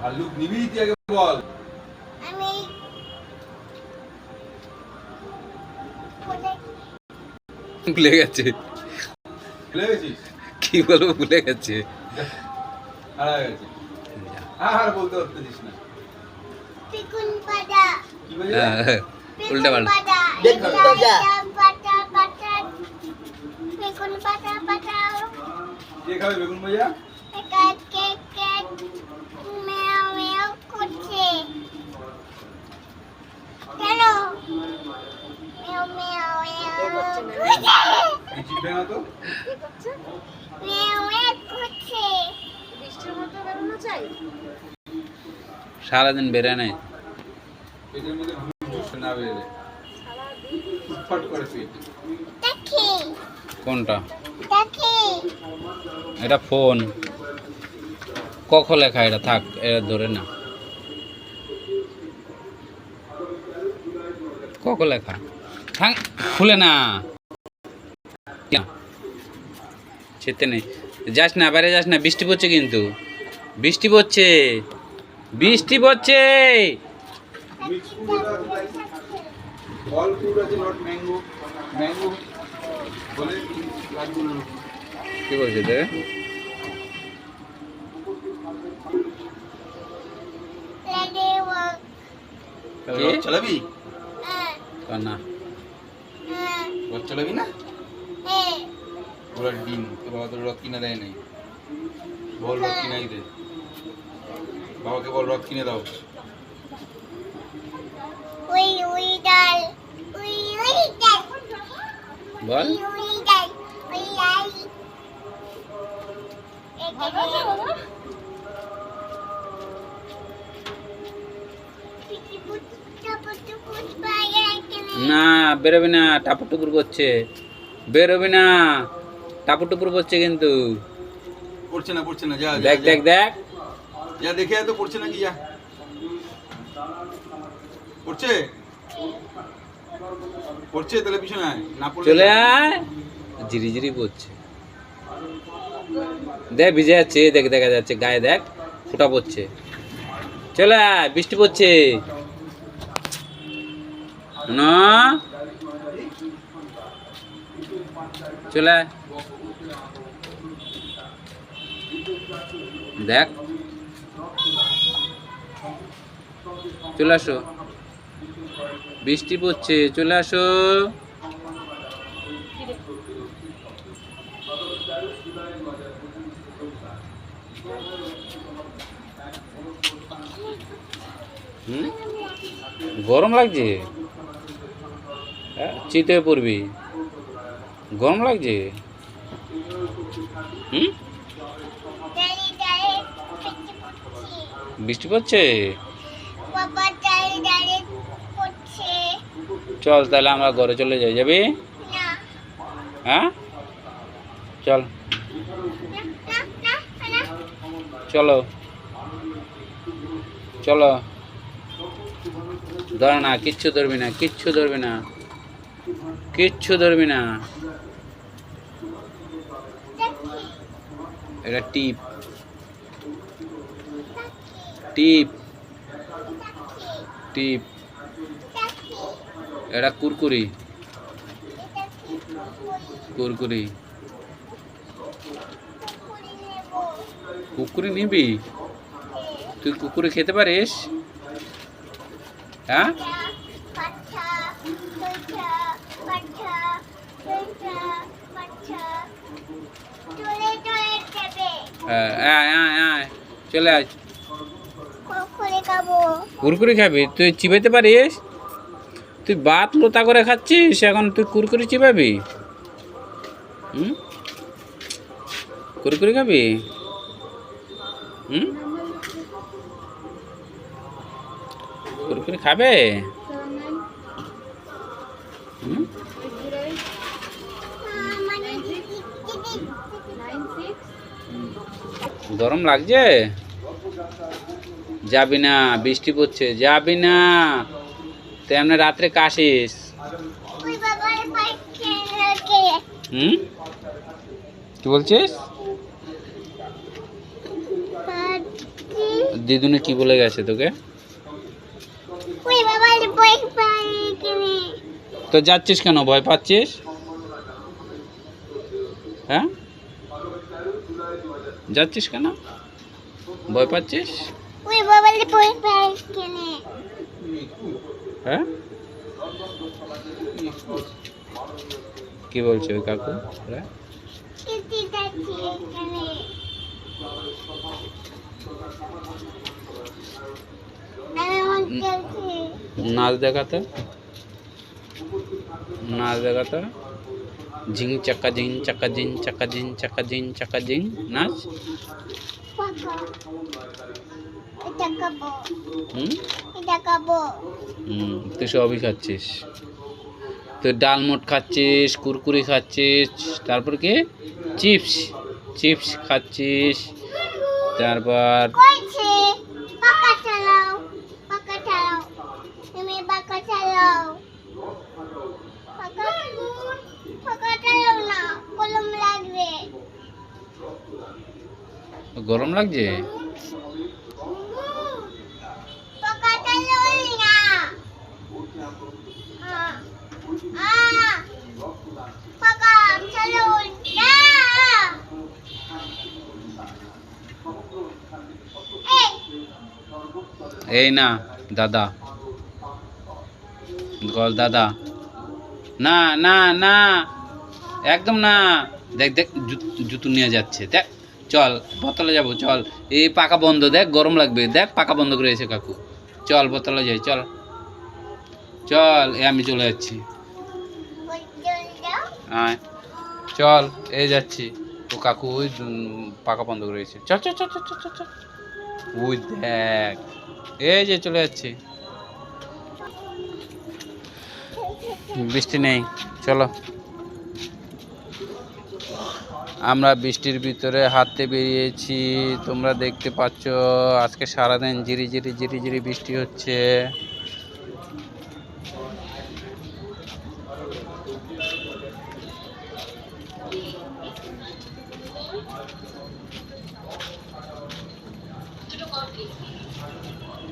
ভাল্লুক নিবি তুই আগে বল আমি ভুলে গেছে ভুলে গেছিস কি বলব ভুলে গেছে হারা গেছে আর আর বলতে পারতেছিস না পিকুন পাতা কি বলি হ্যাঁ, উল্টা পাল্টা পাতা বেগুন পাতা পাতা বেগুন পাতা পাতা কে খাবে বেগুন ভাজা ক্যাট ক্যাট ক্যাট কেন? মেও মেও সারাদিন বেড়ে নাই। পেটের মধ্যে না বেরোলে ফট করে পেট। কোনটা? এটা ফোন। কখ লেখা? এটা থাক এটা ধরে না। কখ লেখা? থাক খুলে না। চেতে নেই। যাস না বাইরে যাস না বৃষ্টি পড়ছে কিন্তু। বৃষ্টি পড়ছে। বৃষ্টি পড়ছে। কি বলছে দেখ? রথ চালাবি? না রথ চালাবি না? পুরা ডিম। তোর বাবা তোর রথ কিনে দেয় নাই। বল রথ কিনাই দে। বাবাকে বল রথ কিনে দাও। বল। আই না বেরোবি না টাপুর টুপুর করছে। বেরোবি না টাপুর টুপুর করছে কিন্তু। পড়ছে না পড়ছে না যা দেখ দেখ দেখ। যা দেখে তো পড়ছে যা। পড়ছে পড়ছে তাহলে পিছনে না চলে আয়। জিরি জিরি পড়ছে দেখ ভিজে যাচ্ছে দেখ দেখা যাচ্ছে গায়ে দেখ ফুটা পড়ছে। চলে আয় বৃষ্টি পড়ছে। না চলে। দেখ। চলে আসো। বৃষ্টি পড়ছে চলে আসো। গরম লাগছে? চিতে পড়বি। গরম লাগছে? হুম? বৃষ্টি পড়ছে? চল তাহলে আমরা ঘরে চলে যাই, যাবি? হ্যাঁ? চল। চলো। চলো। ধর না, কিচ্ছু ধরবি না, কিচ্ছু ধরবি না। কিচ্ছু ধরবি না। এটা টিপ। টিপ। টিপ। এটা কুরকুরি। কুরকুরি। কুকুরি নিবি? তুই কুকুরি খেতে পারিস? হ্যাঁ পাঠা পাঠা পাঠা পাঠা পাঠা চলে চলে যাবে হ্যাঁ, আয় আয় আয় চলে আয়। কুরকুরি খাবি? তুই চিবাইতে পারিস? তুই বাত লোতা করে খাচ্ছিস এখন তুই কুরকুরি চিবাবি? হুম? কুরকুরি খাবি? হুম? কুরকুরি খাবে হুম মানে দিদি দিদি নাইন সিক্স গরম লাগছে? যাবি না বৃষ্টি পড়ছে যাবি না। তেমনি রাত্রে কাশিস। হুম? কি বলছিস? দিদুনে কি বলে গেছে তোকে? তো যাচ্ছিস কেন? ভয় পাচ্ছিস? হ্যাঁ? যাচ্ছিস কেন? ভয় পাচ্ছিস? হ্যাঁ? কি বলছে ওই কাকু? নাচ দেখাতে? নাচ দেখাতে ঝিং, চাকা ঝিং চাকা ঝিং চাকা ঝিং চাকা ঝিং চাকা, ঝিং, নাচ? তুই সবই খাচ্ছিস। তুই ডালমুট খাচ্ছিস, কুরকুরি খাচ্ছিস, তারপর কি? চিপস চিপস খাচ্ছিস, তারপর? পাকা চালাও পাকা চালাও, তুমি পাকা চালাও পাকা পাকা চালাও না কলম লাগবে গরম লাগছে? এই না, দাদা। গল দাদা। না না না। একদম না। দেখ দেখ জুতো নিয়ে যাচ্ছে। দেখ। চল বোতলে যাব চল। এই পাকা বন্ধ দেখ গরম লাগবে। দেখ পাকা বন্ধ করে এসে কাকু। চল বোতলে যাই চল। চল এ আমি চলে যাচ্ছি। আয়। চল এই যাচ্ছি। তো কাকু ওই পাকা বন্ধ করে চল চল চল চল চল চল, চল। ওই দেখ। এই যে চলে যাচ্ছি। বৃষ্টি নেই। চলো। আমরা বৃষ্টির ভিতরে হাঁটতে বেরিয়েছি তোমরা দেখতে পাচ্ছ, আজকে সারাদিন ঝিরি জিরি জিরি জিরি বৃষ্টি হচ্ছে